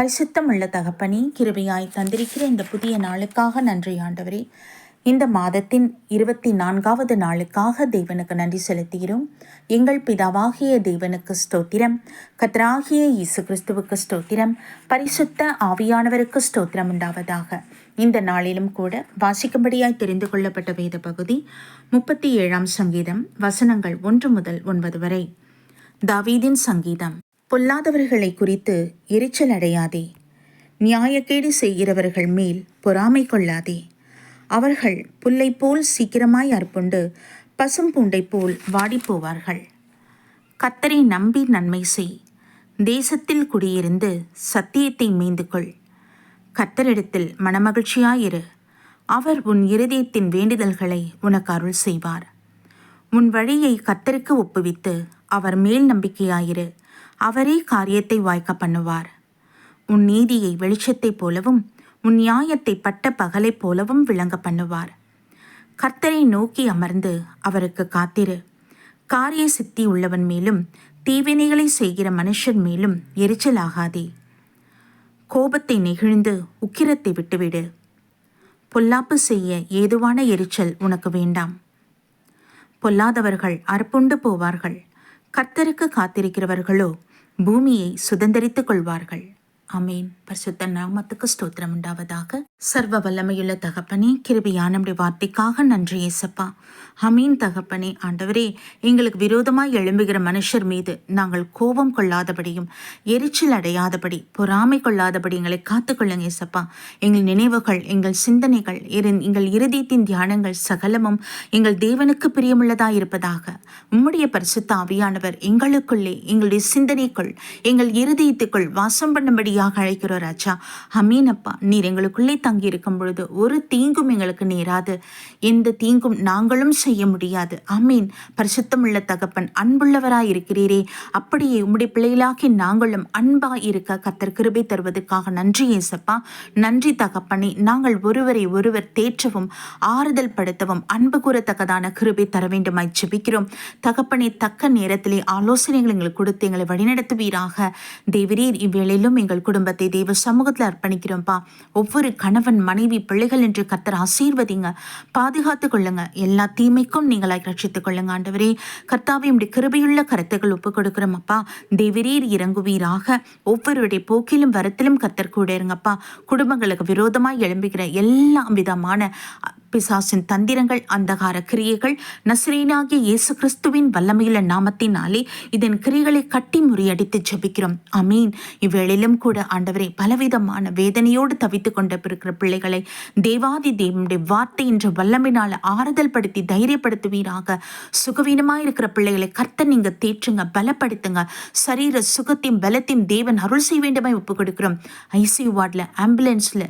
பரிசுத்தம் உள்ள தகப்பனே கிருபையாய் தந்திருக்கிற இந்த புதிய நாளுக்காக நன்றி ஆண்டவரே. இந்த மாதத்தின் இருபத்தி நான்காவது நாளுக்காக தேவனுக்கு நன்றி செலுத்துகிறோம். எங்கள் பிதாவாகிய தேவனுக்கு ஸ்தோத்திரம். கத்ராகிய இயேசு கிறிஸ்துவுக்கு ஸ்தோத்திரம். பரிசுத்த ஆவியானவருக்கு ஸ்தோத்திரம் உண்டாவதாக. இந்த நாளிலும் கூட வாசிக்கும்படியாய் தெரிந்து கொள்ளப்பட்ட வேத பகுதி முப்பத்தி ஏழாம் சங்கீதம் வசனங்கள் ஒன்று முதல் ஒன்பது வரை. தாவீதின் சங்கீதம். பொல்லாதவர்களை குறித்து எரிச்சல் அடையாதே. நியாயக்கேடு செய்கிறவர்கள் மேல் பொறாமை கொள்ளாதே. அவர்கள் புல்லை போல் சீக்கிரமாய் அற்புண்டு பசும் பூண்டை போல் வாடிப்போவார்கள் கத்தரை நம்பி நன்மை செய். தேசத்தில் குடியிருந்து சத்தியத்தை மீந்து கொள் கத்தரிடத்தில் மனமகிழ்ச்சியாயிரு. அவர் உன் இருதயத்தின் வேண்டுதல்களை உனக்கு அருள் செய்வார். உன் வழியை கத்தருக்கு ஒப்புவித்து அவர் மேல் நம்பிக்கையாயிரு. அவரே காரியத்தை வாய்க்க பண்ணுவார். உன் நீதியை வெளிச்சத்தைப் போலவும் உன் நியாயத்தை பட்ட பகலைப் போலவும் விளங்க பண்ணுவார். கர்த்தரை நோக்கி அமர்ந்து அவருக்கு காத்திரு. காரிய சித்தி உள்ளவன் மேலும் தீவினைகளை செய்கிற மனுஷன் மேலும் எரிச்சலாகாதே. கோபத்தை நெகிழ்ந்து உக்கிரத்தை விட்டுவிடு. பொல்லாப்பு செய்ய ஏதுவான எரிச்சல் உனக்கு வேண்டாம். பொல்லாதவர்கள் அற்புண்டு போவார்கள். கர்த்தருக்கு காத்திருக்கிறவர்களோ பூமியை சுதந்திரித்துக் கொள்வார்கள். அமேன் பரிசுத்த நாமத்துக்கு ஸ்தோத்திரம் உண்டாவதாக. சர்வ வல்லமையுள்ள தகப்பனே கிருபியான நம்முடைய வார்த்தைக்காக நன்றி ஏசப்பா. அமீன் தகப்பனே ஆண்டவரே எங்களுக்கு விரோதமாய் எழும்புகிற மனுஷர் மீது நாங்கள் கோபம் கொள்ளாதபடியும் எரிச்சல் அடையாதபடி பொறாமை கொள்ளாதபடி எங்களை காத்துக்கொள்ளுங்க ஏசப்பா. எங்கள் நினைவுகள் எங்கள் சிந்தனைகள் எங்கள் இருதயத்தின் தியானங்கள் சகலமும் எங்கள் தேவனுக்கு பிரியமுள்ளதாக இருப்பதாக. உம்முடைய பரிசுத்த ஆவியானவர் எங்களுக்குள்ளே எங்களுடைய சிந்தனைக்குள் எங்கள் இருதயத்துக்குள் வாசம் பண்ணும்படியாக ஆண்டவராக அழைக்கிறோம் ராஜா அமீனப்பா நீர் எங்களுக்குள்ளே தங்கி இருக்கும் பொழுது ஒரு தீங்கும் எங்களுக்கு நேராது. எந்த தீங்கும் நாங்களும் செய்ய முடியாது. அமீன். பரிசுத்தமுள்ள தகப்பன் அன்புள்ளவராய் இருக்கிறீரே அப்படியே உம்முடைய பிள்ளைகளாகி நாங்களும் அன்பா இருக்க கத்தர் கிருபை தருவதற்காக நன்றி ஏசப்பா. நன்றி தகப்பனே. நாங்கள் ஒருவரை ஒருவர் தேற்றவும் ஆறுதல் படுத்தவும் அன்பு கூறத்தக்கதான கிருபை தர வேண்டுமாய் ஜெபிக்கிறோம். தகப்பனே தக்க நேரத்திலே ஆலோசனைகள் எங்களுக்கு கொடுத்து எங்களை வழிநடத்துவீராக. தேவரீர் இவ்வேளையிலும் எங்கள் குடும்பத்தை தேவ சமூகத்தில் அர்ப்பணிக்கிறோம்ப்பா. ஒவ்வொரு கணவன் மனைவி பிள்ளைகள் என்று கத்தர் ஆசீர்வதிங்க. பாதுகாத்து கொள்ளுங்க. எல்லா தீமைக்கும் நீங்களாய் ரட்சித்துக் கொள்ளுங்க ஆண்டவரே. கர்த்தாவை கிருபையுள்ள கருத்துக்கள் ஒப்புக் கொடுக்கிறோம் அப்பா தேவரீர் இறங்குவீராக. ஒவ்வொருடைய போக்கிலும் வரத்திலும் கத்தர் கூட இருங்கப்பா. குடும்பங்களுக்கு விரோதமாய் எழும்புகிற எல்லா விதமான பிசாசின் தந்திரங்கள் அந்தகார கிரியைகள் நசிரேனாகிய இயேசு கிறிஸ்துவின் வல்லமையுள்ள நாமத்தினாலே இதன் கிரிகளை கட்டி முறியடித்து ஜபிக்கிறோம். அமீன் இவ்வேளிலும் கூட ஆண்டவரே பலவிதமான வேதனையோடு தவித்துக் கொண்ட இருக்கிற பிள்ளைகளை தேவாதி தேவனுடைய வார்த்தை என்ற வல்லமையினால் ஆறுதல் படுத்தி தைரியப்படுத்துவீராக. சுகவீனமாக இருக்கிற பிள்ளைகளை கர்த்த நீங்க தேற்றுங்க பலப்படுத்துங்க. சரீர சுகத்தையும் பலத்தையும் தேவன் அருள் செய்ய வேண்டுமாய் ஒப்புக் கொடுக்கிறோம் ஐசியூ வார்டில் ஆம்புலன்ஸில்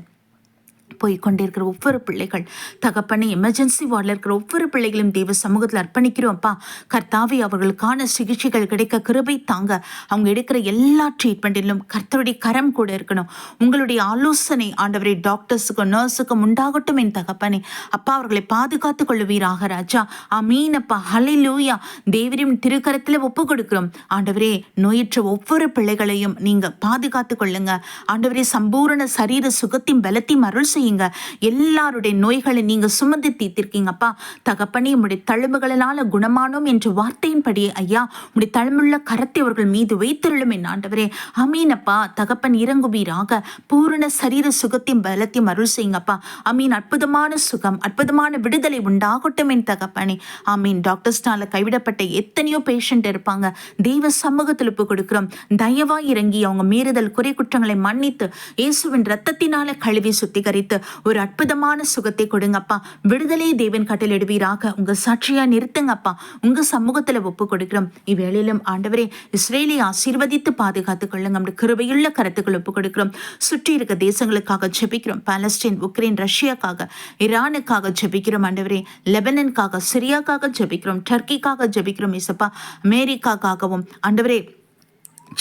போய் கொண்டிருக்கிற ஒவ்வொரு பிள்ளைகள். தகப்பனை எமர்ஜென்சி வார்டில் இருக்கிற ஒவ்வொரு பிள்ளைகளையும் தெய்வ சமூகத்தில் அர்ப்பணிக்கிறோம்ப்பா. கர்த்தாவை அவர்களுக்கான சிகிச்சைகள் கிடைக்க கிருபை தாங்க. அவங்க எடுக்கிற எல்லா ட்ரீட்மெண்ட்டிலும் கர்த்தருடைய கரம் கூட இருக்கணும். உங்களுடைய ஆலோசனை ஆண்டவரை டாக்டர்ஸுக்கும் நர்ஸுக்கும் உண்டாகட்டும் என் தகப்பனே. அப்பா அவர்களை பாதுகாத்துக் கொள்ளுவீராக ராஜா. அமீனப்பா ஹலை லூயா தேவரின் திருக்கரத்தில் ஒப்பு கொடுக்கிறோம். ஆண்டவரே நோயற்ற ஒவ்வொரு பிள்ளைகளையும் நீங்க பாதுகாத்துக் கொள்ளுங்க. ஆண்டவரே சம்பூரண சரீர சுகத்தையும் பலத்தையும் அருள் செய்ய செய்யுங்க எல்லாருடைய நோய்களை நீங்க சுமந்து தீர்த்திருக்கீங்கப்பா. தகப்பனே உங்களுடைய தழும்புகளால குணமானோம் என்ற வார்த்தையின்படியே ஐயா உங்களுடைய தழும்புள்ள கரத்தை அவர்கள் மீது வைத்திருளும் என் ஆண்டவரே. அமீனப்பா தகப்பன் இறங்குவீராக. பூரண சரீர சுகத்தையும் பலத்தையும் அருள் செய்யுங்கப்பா. அமீன் அற்புதமான சுகம் அற்புதமான விடுதலை உண்டாகட்டும் என் தகப்பனே. ஆமீன். டாக்டர்ஸ்னால கைவிடப்பட்ட எத்தனையோ பேஷண்ட் இருப்பாங்க. தெய்வ சமூகத்தில் ஒப்பு கொடுக்குறோம். தயவாய் இறங்கி அவங்க மீறுதல் குறை குற்றங்களை மன்னித்து இயேசுவின் ரத்தத்தினால கழுவி சுத்திகரித்து ஒரு அற்புதமான சுகத்தை கொடுங்கப்பா. விடுதலை தேவன் கட்டளிடுவீராக உங்க சாட்சியா நிறுத்துங்கப்பா. உங்க சமூகத்துல ஒப்பு கொடுக்கிறோம். இவ்வேளையிலும் ஆண்டவரே இஸ்ரேலை ஆசீர்வதித்து பாதுகாத்துக் கொள்ளுங்க. நம்முடைய கிருபையுள்ள கருத்துக்கள் ஒப்பு கொடுக்கிறோம். சுற்றி இருக்க தேசங்களுக்காக ஜெபிக்கிறோம். பாலஸ்டீன் உக்ரைன் ரஷ்யாக்காக ஈரானுக்காக ஜெபிக்கிறோம் ஆண்டவரே. லெபனனுக்காக சிரியாக்காக ஜெபிக்கிறோம். டர்க்கிக்காக ஜெபிக்கிறோம் இசப்பா அமெரிக்காக்காகவும். ஆண்டவரே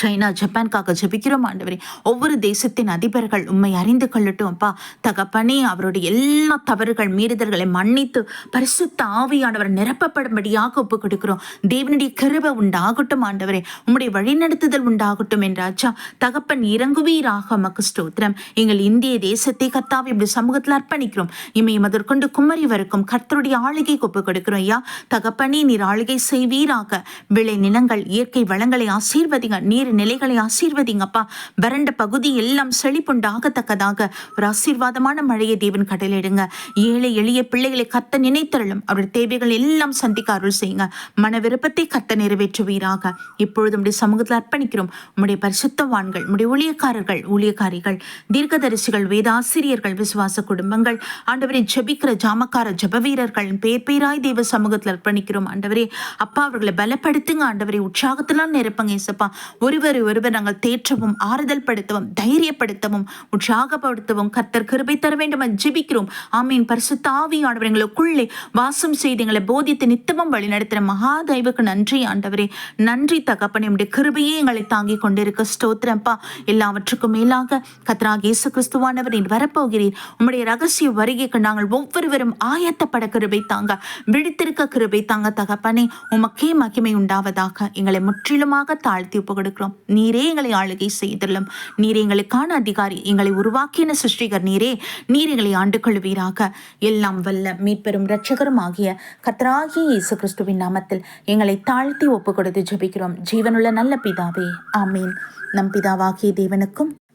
சைனா ஜப்பான்காக ஜெபிக்கிறோம் ஆண்டவரே. ஒவ்வொரு தேசத்தின் அதிபர்கள் உண்மை அறிந்து கொள்ளட்டும் அப்பா. தகப்பனே அவருடைய எல்லா தவறுகள் மீறுதல்களை மன்னித்து பரிசுத்த ஆவியானவர் நிரப்பப்படும்படியாக ஒப்பு கொடுக்கிறோம் தேவனுடைய கிருப உண்டாகட்டும் ஆண்டவரே. உம்முடைய வழிநடத்துதல் உண்டாகட்டும் என்றாச்சா தகப்பன் இறங்குவீராக மக்கு ஸ்தோத்திரம். எங்கள் இந்திய தேசத்தை கத்தாவை இப்படி சமூகத்தில் அர்ப்பணிக்கிறோம். இமையை முதற்கொண்டு குமரி வரைக்கும் கர்த்தருடைய ஆளுகை ஒப்பு கொடுக்கிறோம் ஐயா. தகப்பனே நீர் ஆளுகை செய்வீராக. விளை நிலங்கள் இயற்கை வளங்களை ஆசீர்வதிங்க. நீர் நீர் நிலைகளை ஆசீர்வதிங்கப்பா. வறண்ட பகுதி எல்லாம் செழிப்புண்டாகத்தக்கதாக. ஒரு ஆசீர்வாதமான மழையை தேவன் கடலிடுங்க. ஏழை எளிய பிள்ளைகளை கத்த நினைத்தருளும் அவருடைய தேவைகள் எல்லாம் சந்திக்க அருள் செய்யுங்க. மன விருப்பத்தை கத்த நிறைவேற்றுவீராக. இப்பொழுது உடைய சமூகத்தில் அர்ப்பணிக்கிறோம். உம்முடைய பரிசுத்தவான்கள் உம்முடைய ஊழியக்காரர்கள் ஊழியக்காரிகள் தீர்க்கதரிசிகள் வேதாசிரியர்கள் விசுவாச குடும்பங்கள் ஆண்டவரை ஜபிக்கிற ஜாமக்கார ஜப வீரர்கள் பேர் பேராய் தேவ சமூகத்தில் அர்ப்பணிக்கிறோம். ஆண்டவரே அப்பா அவர்களை பலப்படுத்துங்க. ஆண்டவரை உற்சாகத்திலாம் நிரப்பங்க ஏசப்பா ஒருவரை ஒருவர் நாங்கள் தேற்றவும் ஆறுதல் படுத்தவும் தைரியப்படுத்தவும் உற்சாகப்படுத்தவும் கர்த்தர் கிருபை தர வேண்டும் ஜிபிக்கிறோம். ஆமீன். பரிசுத்த எங்களுக்குள்ளே வாசம் செய்து எங்களை போதித்து நித்தமும் வழிநடத்துகிற மகா நன்றி ஆண்டவரே. நன்றி தகப்பன் என்னுடைய கிருபையே எங்களை தாங்கி கொண்டிருக்க ஸ்தோத்திரப்பா எல்லாவற்றுக்கும் மேலாக கத்ராக இயேசு கிறிஸ்துவானவர் வரப்போகிறீர். உம்முடைய ரகசிய வருகைக்கு நாங்கள் ஒவ்வொருவரும் ஆயத்தப்பட கிருபை தாங்க விழித்திருக்க கிருபை தாங்க தகப்பனே. உமக்கே மகிமை உண்டாவதாக எங்களை முற்றிலுமாக தாழ்த்தி ஒப்பு கொடுக்கிறோம் நீரே எங்களை ஆளுகை செய்துள்ளோம் நீரே எங்களுக்கான அதிகாரி எங்களை உருவாக்கின சிருஷ்டிகர் நீரே. நீர் எங்களை ஆண்டு கொள்வீராக எல்லாம் வல்ல மீட்பெரும் இரட்சகரும் ஆகிய கத்ராகி இயேசு கிறிஸ்துவின் நாமத்தில் எங்களை தாழ்த்தி ஒப்பு கொடுத்து ஜெபிக்கிறோம். ஜீவனுள்ள நல்ல பிதாவே ஆமீன். நம் பிதாவாகிய தேவனுக்கும்